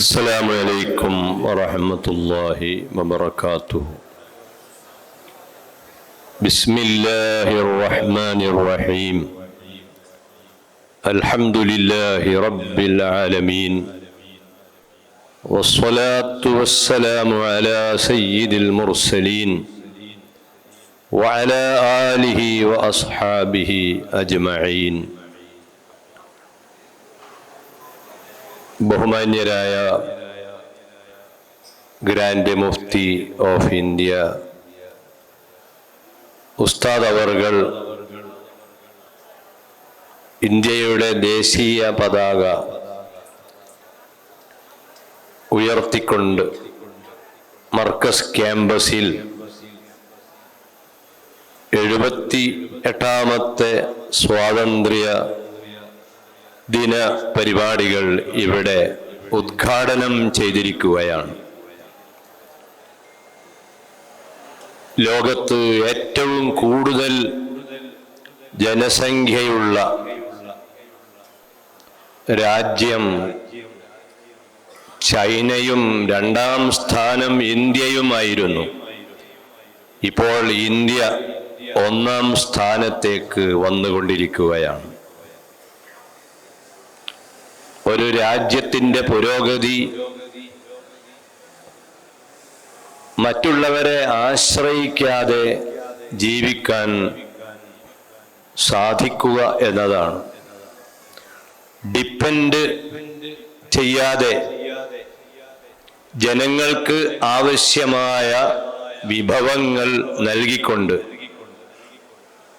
السلام عليكم ورحمة الله وبركاته. بسم الله الرحمن الرحيم. الحمد لله رب العالمين. والصلاة والسلام على سيد المرسلين وعلى آله وأصحابه أجمعين. ബഹുമാന്യരായ grand Mufti of India ഉസ്താദ് അവർകൾ ഇന്ത്യയുടെ ദേശീയ പതാക ഉയർത്തിക്കൊണ്ട് മർക്കസ് ക്യാമ്പസിൽ എഴുപത്തി എട്ടാമത്തെ സ്വാതന്ത്ര്യ ദിന പരിപാടികൾ ഇവിടെ ഉദ്ഘാടനം ചെയ്തിരിക്കുകയാണ്. ലോകത്ത് ഏറ്റവും കൂടുതൽ ജനസംഖ്യയുള്ള രാജ്യം ചൈനയും രണ്ടാം സ്ഥാനം ഇന്ത്യയുമായിരുന്നു. ഇപ്പോൾ ഇന്ത്യ ഒന്നാം സ്ഥാനത്തേക്ക് വന്നുകൊണ്ടിരിക്കുകയാണ്. ഒരു രാജ്യത്തിന്റെ പുരോഗതി മറ്റുള്ളവരെ ആശ്രയിക്കാതെ ജീവിക്കാൻ സാധിക്കുക എന്നതാണ്. ഡിപ്പെൻഡ് ചെയ്യാതെ ജനങ്ങൾക്ക് ആവശ്യമായ വിഭവങ്ങൾ നൽകിക്കൊണ്ട്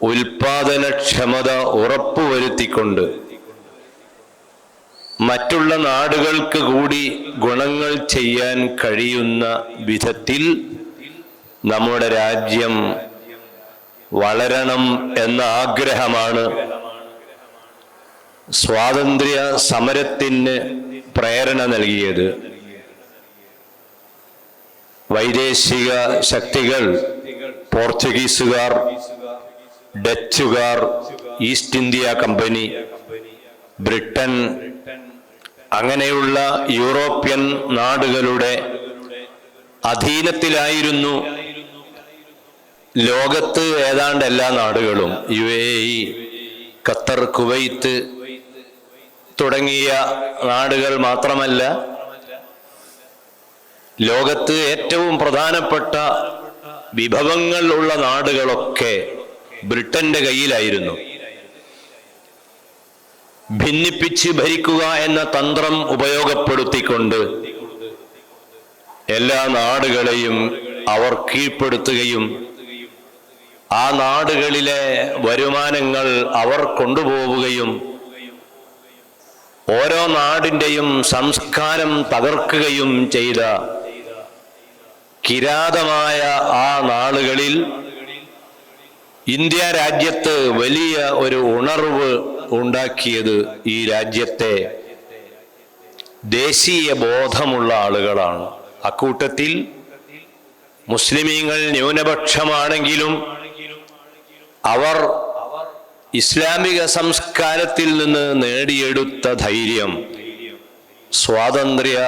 ഉൽപാദനക്ഷമത ഉറപ്പുവരുത്തിക്കൊണ്ട് മറ്റുള്ള നാടുകൾക്ക് കൂടി ഗുണങ്ങൾ ചെയ്യാൻ കഴിയുന്ന വിധത്തിൽ നമ്മുടെ രാജ്യം വളരണം എന്ന ആഗ്രഹമാണ്. സ്വാതന്ത്ര്യ സമരത്തിന് പ്രേരണ നൽകിയത്. വൈദേശിക ശക്തികൾ പോർച്ചുഗീസുകാർ ഡച്ചുകാർ ഈസ്റ്റ് ഇന്ത്യ കമ്പനി ബ്രിട്ടൻ അങ്ങനെയുള്ള യൂറോപ്യൻ നാടുകളുടെ അധീനത്തിലായിരുന്നു ലോകത്ത് ഏതാണ്ട് എല്ലാ നാടുകളും. U A E Qatar Kuwait തുടങ്ങിയ നാടുകൾ മാത്രമല്ല ലോകത്ത് ഏറ്റവും പ്രധാനപ്പെട്ട വിഭവങ്ങൾ ഉള്ള നാടുകളൊക്കെ ബ്രിട്ടന്റെ കയ്യിലായിരുന്നു. ഭിന്നിപ്പിച്ച് ഭരിക്കുക എന്ന തന്ത്രം ഉപയോഗപ്പെടുത്തിക്കൊണ്ട് എല്ലാ നാടുകളെയും അവർ കീഴ്പ്പെടുത്തുകയും ആ നാടുകളിലെ വരുമാനങ്ങൾ അവർ കൊണ്ടുപോവുകയും ഓരോ നാടിന്റെയും സംസ്കാരം തകർക്കുകയും ചെയ്ത കിരാതമായ ആ നാളുകളിൽ ഇന്ത്യ രാജ്യത്ത് വലിയ ഒരു ഉണർവ് ഉണ്ടാക്കിയത് ഈ രാജ്യത്തെ ദേശീയ ബോധമുള്ള ആളുകളാണ്. അക്കൂട്ടത്തിൽ മുസ്ലിമീങ്ങൾ ന്യൂനപക്ഷമാണെങ്കിലും അവർ ഇസ്ലാമിക സംസ്കാരത്തിൽ നിന്ന് നേടിയെടുത്ത ധൈര്യം സ്വാതന്ത്ര്യ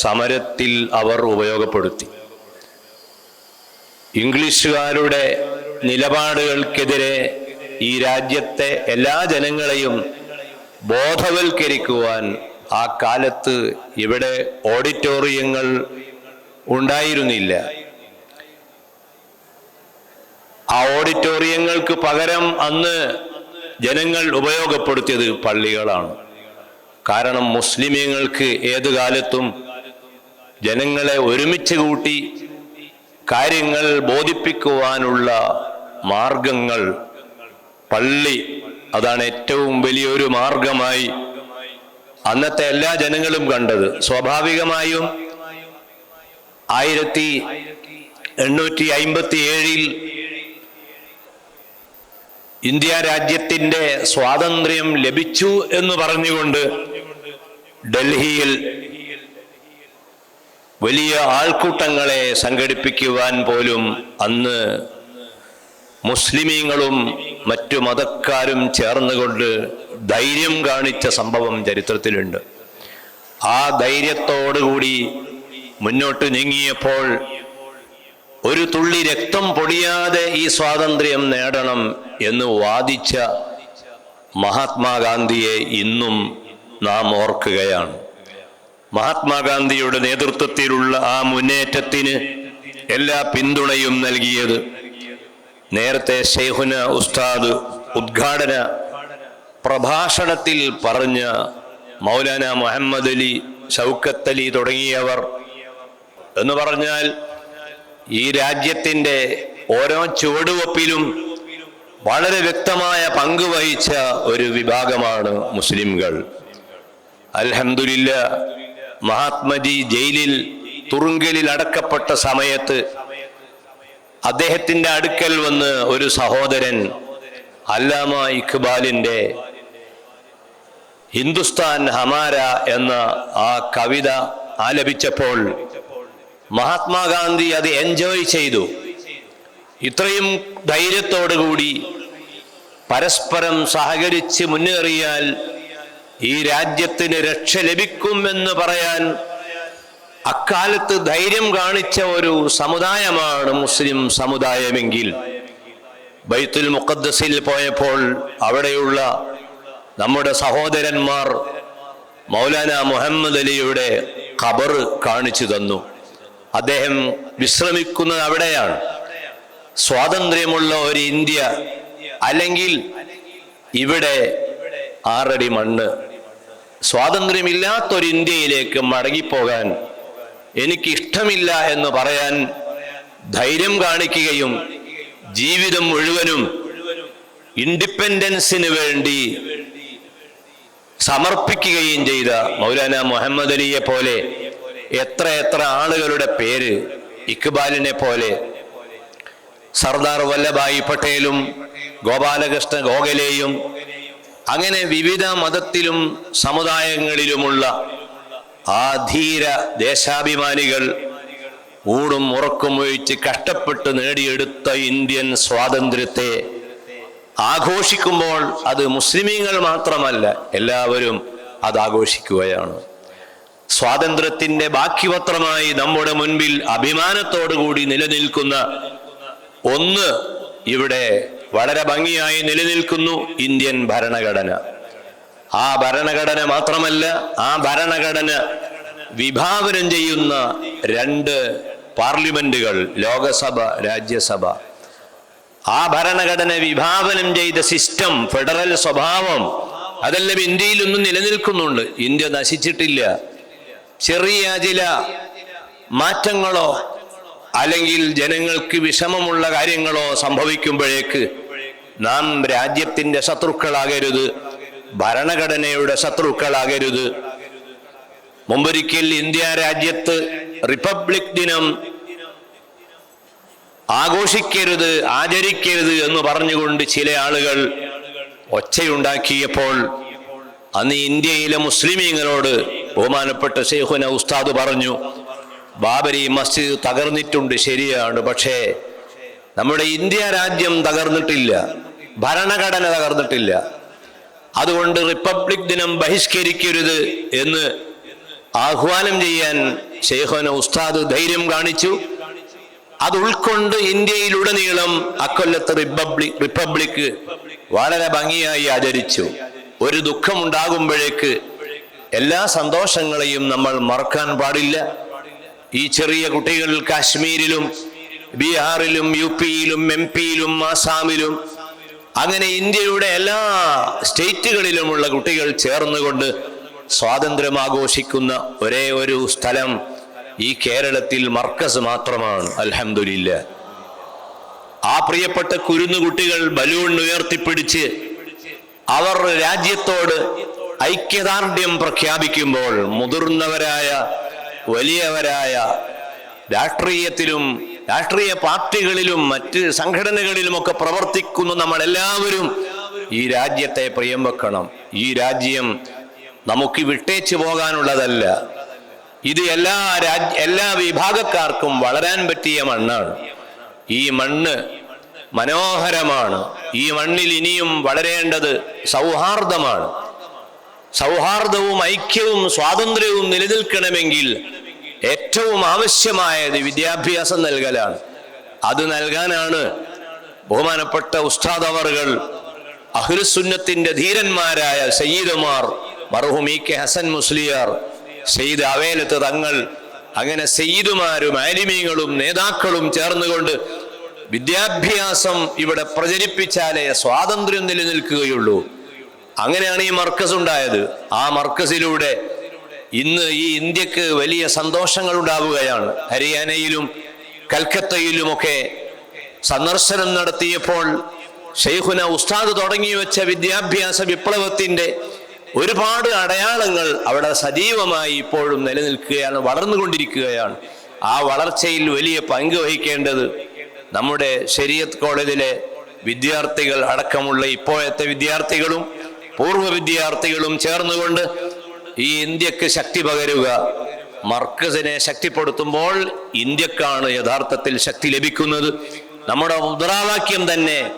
സമരത്തിൽ അവർ ഉപയോഗപ്പെടുത്തി. ഇംഗ്ലീഷുകാരുടെ നിലപാടുകൾക്കെതിരെ ഈ രാജ്യത്തെ എല്ലാ ജനങ്ങളെയും ബോധവൽക്കരിക്കുവാൻ ആ കാലത്ത് ഇവിടെ ഓഡിറ്റോറിയങ്ങൾ ഉണ്ടായിരുന്നില്ല. ആ ഓഡിറ്റോറിയങ്ങൾക്ക് പകരം അന്ന് ജനങ്ങൾ ഉപയോഗപ്പെടുത്തിയത് പള്ളികളാണ്. കാരണം മുസ്ലിമീങ്ങൾക്ക് ഏത് കാലത്തും ജനങ്ങളെ ഒരുമിച്ച് കൂട്ടി കാര്യങ്ങൾ ബോധിപ്പിക്കുവാനുള്ള മാർഗങ്ങൾ പള്ളി അതാണ് ഏറ്റവും വലിയൊരു മാർഗമായി അന്നത്തെ എല്ലാ ജനങ്ങളും കണ്ടത്. സ്വാഭാവികമായും ആയിരത്തി എണ്ണൂറ്റി അയിമ്പത്തി ഏഴിൽ ഇന്ത്യ രാജ്യത്തിന്റെ സ്വാതന്ത്ര്യം ലഭിച്ചു എന്ന് പറഞ്ഞുകൊണ്ട് ഡൽഹിയിൽ വലിയ ആൾക്കൂട്ടങ്ങളെ സംഘടിപ്പിക്കുവാൻ പോലും അന്ന് മുസ്ലിമീങ്ങളും മറ്റു മതക്കാരും ചേർന്നുകൊണ്ട് ധൈര്യം കാണിച്ച സംഭവം ചരിത്രത്തിലുണ്ട്. ആ ധൈര്യത്തോടുകൂടി മുന്നോട്ട് നീങ്ങിയപ്പോൾ ഒരു തുള്ളി രക്തം പൊടിയാതെ ഈ സ്വാതന്ത്ര്യം നേടണം എന്ന് വാദിച്ച മഹാത്മാഗാന്ധിയെ ഇന്നും നാം ഓർക്കുകയാണ്. മഹാത്മാഗാന്ധിയുടെ നേതൃത്വത്തിലുള്ള ആ മുന്നേറ്റത്തിന് എല്ലാ പിന്തുണയും നൽകിയത് നേരത്തെ ഷെയ്ഹുന ഉസ്താദ് ഉദ്ഘാടന പ്രഭാഷണത്തിൽ പറഞ്ഞ മൗലാന മുഹമ്മദ് അലി ഷൗക്കത്ത് അലി തുടങ്ങിയവർ എന്ന് പറഞ്ഞാൽ ഈ രാജ്യത്തിന്റെ ഓരോ ചുവടുവപ്പിലും വളരെ വ്യക്തമായ പങ്ക് വഹിച്ച ഒരു വിഭാഗമാണ് മുസ്ലിംകൾ. അൽഹംദുലില്ല മഹാത്മജി ജയിലിൽ തുറുങ്കലിൽ അടക്കപ്പെട്ട സമയത്ത് അദ്ദേഹത്തിന്റെ അടുക്കൽ വന്ന് ഒരു സഹോദരൻ അല്ലാമ ഇഖ്ബാലിന്റെ ഹിന്ദുസ്ഥാൻ ഹമാര എന്ന ആ കവിത ആലപിച്ചപ്പോൾ മഹാത്മാഗാന്ധി അത് എൻജോയ് ചെയ്തു. ഇത്രയും ധൈര്യത്തോടുകൂടി പരസ്പരം സഹകരിച്ച് മുന്നേറിയാൽ ഈ രാജ്യത്തിന് രക്ഷ ലഭിക്കുമെന്ന് പറയാൻ അക്കാലത്ത് ധൈര്യം കാണിച്ച ഒരു സമുദായമാണ് മുസ്ലിം സമുദായമെങ്കിൽ ബൈത്തുൽ മുഖദ്സിൽ പോയപ്പോൾ അവിടെയുള്ള നമ്മുടെ സഹോദരന്മാർ മൗലാന മുഹമ്മദ് അലിയുടെ ഖബർ കാണിച്ചു തന്നു. അദ്ദേഹം വിശ്രമിക്കുന്നത് അവിടെയാണ്. സ്വാതന്ത്ര്യമുള്ള ഒരു ഇന്ത്യ അല്ലെങ്കിൽ ഇവിടെ ആറടി മണ്ണ്. സ്വാതന്ത്ര്യമില്ലാത്തൊരു ഇന്ത്യയിലേക്ക് മടങ്ങിപ്പോകാൻ എനിക്ക് ഇഷ്ടമില്ല എന്ന് പറയാൻ ധൈര്യം കാണിക്കുകയും ജീവിതം മുഴുവനും ഇൻഡിപെൻഡൻസിന് വേണ്ടി സമർപ്പിക്കുകയും ചെയ്ത മൗലാന മുഹമ്മദ് അലിയെ പോലെ എത്ര എത്ര ആളുകളുടെ പേര് ഇക്ബാലിനെ പോലെ സർദാർ വല്ലഭായി പട്ടേലും ഗോപാലകൃഷ്ണ ഗോഖലെയും അങ്ങനെ വിവിധ മതത്തിലും സമുദായങ്ങളിലുമുള്ള ആ ധീര ദേശാഭിമാനികൾ ഊടും ഉറക്കും ഒഴിച്ച് കഷ്ടപ്പെട്ട് നേടിയെടുത്ത ഇന്ത്യൻ സ്വാതന്ത്ര്യത്തെ ആഘോഷിക്കുമ്പോൾ അത് മുസ്ലിമീങ്ങൾ മാത്രമല്ല എല്ലാവരും അത് ആഘോഷിക്കുകയാണ്. സ്വാതന്ത്ര്യത്തിന്റെ ബാക്കി പത്രമായി നമ്മുടെ മുൻപിൽ അഭിമാനത്തോടുകൂടി നിലനിൽക്കുന്ന ഒന്ന് ഇവിടെ വളരെ ഭംഗിയായി നിലനിൽക്കുന്നു ഇന്ത്യൻ ഭരണഘടന. ആ ഭരണഘടന മാത്രമല്ല ആ ഭരണഘടന വിഭാവനം ചെയ്യുന്ന രണ്ട് പാർലമെന്റുകൾ ലോകസഭ രാജ്യസഭ. ആ ഭരണഘടന വിഭാവനം ചെയ്ത സിസ്റ്റം ഫെഡറൽ സ്വഭാവം അതെല്ലാം ഇന്ത്യയിലൊന്നും നിലനിൽക്കുന്നുണ്ട്. ഇന്ത്യ നശിച്ചിട്ടില്ല. ചെറിയ ചില മാറ്റങ്ങളോ അല്ലെങ്കിൽ ജനങ്ങൾക്ക് വിഷമമുള്ള കാര്യങ്ങളോ സംഭവിക്കുമ്പോഴേക്ക് നാം രാജ്യത്തിന്റെ ശത്രുക്കളാകരുത്. ഭരണഘടനയുടെ ശത്രുക്കളാകരുത്. മുമ്പൊരിക്കൽ ഇന്ത്യ രാജ്യത്ത് റിപ്പബ്ലിക് ദിനം ആഘോഷിക്കരുത് ആചരിക്കരുത് എന്ന് പറഞ്ഞുകൊണ്ട് ചില ആളുകൾ ഒച്ചയുണ്ടാക്കിയപ്പോൾ അന്ന് ഇന്ത്യയിലെ മുസ്ലിമീങ്ങളോട് ബഹുമാനപ്പെട്ട ഷെയ്ഖുന ഉസ്താദ് പറഞ്ഞു ബാബരി മസ്ജിദ് തകർന്നിട്ടുണ്ട് ശരിയാണ് പക്ഷേ നമ്മുടെ ഇന്ത്യ രാജ്യം തകർന്നിട്ടില്ല ഭരണഘടന തകർന്നിട്ടില്ല. അതുകൊണ്ട് റിപ്പബ്ലിക് ദിനം ബഹിഷ്കരിക്കരുത് എന്ന് ആഹ്വാനം ചെയ്യാൻ ഷെയ്ഖോന ഉസ്താദ് ധൈര്യം കാണിച്ചു. അത് ഉൾക്കൊണ്ട് ഇന്ത്യയിലുടനീളം അക്കൊല്ലത്ത് റിപ്പബ്ലിക് റിപ്പബ്ലിക് വളരെ ഭംഗിയായി ആചരിച്ചു. ഒരു ദുഃഖമുണ്ടാകുമ്പോഴേക്ക് എല്ലാ സന്തോഷങ്ങളെയും നമ്മൾ മറക്കാൻ പാടില്ല. ഈ ചെറിയ കുട്ടികൾ കാശ്മീരിലും ബീഹാറിലും യു പിയിലും എം പിയിലും ആസാമിലും അങ്ങനെ ഇന്ത്യയുടെ എല്ലാ സ്റ്റേറ്റുകളിലുമുള്ള കുട്ടികൾ ചേർന്നുകൊണ്ട് സ്വാതന്ത്ര്യം ആഘോഷിക്കുന്ന ഒരേ ഒരു സ്ഥലം ഈ കേരളത്തിൽ മർക്കസ് മാത്രമാണ് അലഹമില്ല ആ പ്രിയപ്പെട്ട കുരുന്നു കുട്ടികൾ ബലൂൺ ഉയർത്തിപ്പിടിച്ച് അവർ രാജ്യത്തോട് ഐക്യദാർഢ്യം പ്രഖ്യാപിക്കുമ്പോൾ മുതിർന്നവരായ വലിയവരായ രാഷ്ട്രീയത്തിലും രാഷ്ട്രീയ പാർട്ടികളിലും മറ്റ് സംഘടനകളിലുമൊക്കെ പ്രവർത്തിക്കുന്ന നമ്മളെല്ലാവരും. ഈ രാജ്യത്തെ പ്രിയം വെക്കണം. ഈ രാജ്യം നമുക്ക് വിട്ടേച്ചു പോകാനുള്ളതല്ല. ഇത് എല്ലാ രാജ് എല്ലാ വിഭാഗക്കാർക്കും വളരാൻ പറ്റിയ മണ്ണാണ്. ഈ മണ്ണ് മനോഹരമാണ്. ഈ മണ്ണിൽ ഇനിയും വളരേണ്ടത് സൗഹാർദ്ദമാണ്. സൗഹാർദ്ദവും ഐക്യവും സ്വാതന്ത്ര്യവും നിലനിൽക്കണമെങ്കിൽ ഏറ്റവും ആവശ്യമായത് വിദ്യാഭ്യാസം നൽകലാണ്. അത് നൽകാനാണ് ബഹുമാനപ്പെട്ട ഉസ്താദ് അവറുകൾ ധീരന്മാരായ സയ്യിദുമാർ മർഹൂം ഇ കെ ഹസൻ മുസ്ലിയാർ സയ്യിദ് അവേലത്ത് തങ്ങൾ അങ്ങനെ സയ്യിദുമാരും ആലിമീങ്ങളും നേതാക്കളും ചേർന്നുകൊണ്ട് വിദ്യാഭ്യാസം ഇവിടെ പ്രചരിപ്പിച്ചാലേ സ്വാതന്ത്ര്യം നിലനിൽക്കുകയുള്ളൂ. അങ്ങനെയാണ് ഈ മർക്കസ് ഉണ്ടായത്. ആ മർക്കസിലൂടെ ഇന്ന് ഈ ഇന്ത്യയ്ക്ക് വലിയ സന്തോഷങ്ങൾ ഉണ്ടാവുകയാണ്. ഹരിയാനയിലും കൽക്കത്തയിലുമൊക്കെ സന്ദർശനം നടത്തിയപ്പോൾ ഷെയ്ഖുന ഉസ്താദ് തുടങ്ങി വെച്ച വിദ്യാഭ്യാസ വിപ്ലവത്തിന്റെ ഒരുപാട് അടയാളങ്ങൾ അവിടെ സജീവമായി ഇപ്പോഴും നിലനിൽക്കുകയാണ് വളർന്നുകൊണ്ടിരിക്കുകയാണ്. ആ വളർച്ചയിൽ വലിയ പങ്ക് വഹിക്കേണ്ടത് നമ്മുടെ ശരീഅത്ത് കോളേജിലെ വിദ്യാർത്ഥികൾ അടക്കമുള്ള ഇപ്പോഴത്തെ വിദ്യാർത്ഥികളും പൂർവ വിദ്യാർത്ഥികളും ചേർന്നുകൊണ്ട് ഈ ഇന്ത്യയ്ക്ക് ശക്തി പകരുക. മർക്കസിനെ ശക്തിപ്പെടുത്തുമ്പോൾ ഇന്ത്യക്കാണ് യഥാർത്ഥത്തിൽ ശക്തി ലഭിക്കുന്നത്. നമ്മുടെ മുദ്രാവാക്യം തന്നെ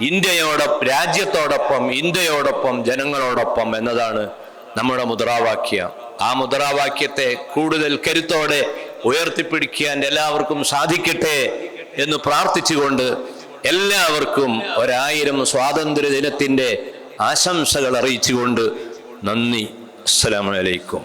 ഇന്ത്യയോടൊപ്പം രാജ്യത്തോടൊപ്പം ഇന്ത്യയോടൊപ്പം ജനങ്ങളോടൊപ്പം എന്നതാണ് നമ്മുടെ മുദ്രാവാക്യം. ആ മുദ്രാവാക്യത്തെ കൂടുതൽ കരുത്തോടെ ഉയർത്തിപ്പിടിക്കാൻ എല്ലാവർക്കും സാധിക്കട്ടെ എന്ന് പ്രാർത്ഥിച്ചുകൊണ്ട് എല്ലാവർക്കും ഒരായിരം സ്വാതന്ത്ര്യ ദിനത്തിന്റെ ആശംസകൾ അറിയിച്ചുകൊണ്ട് നന്ദി. അസ്സലാമലൈക്കും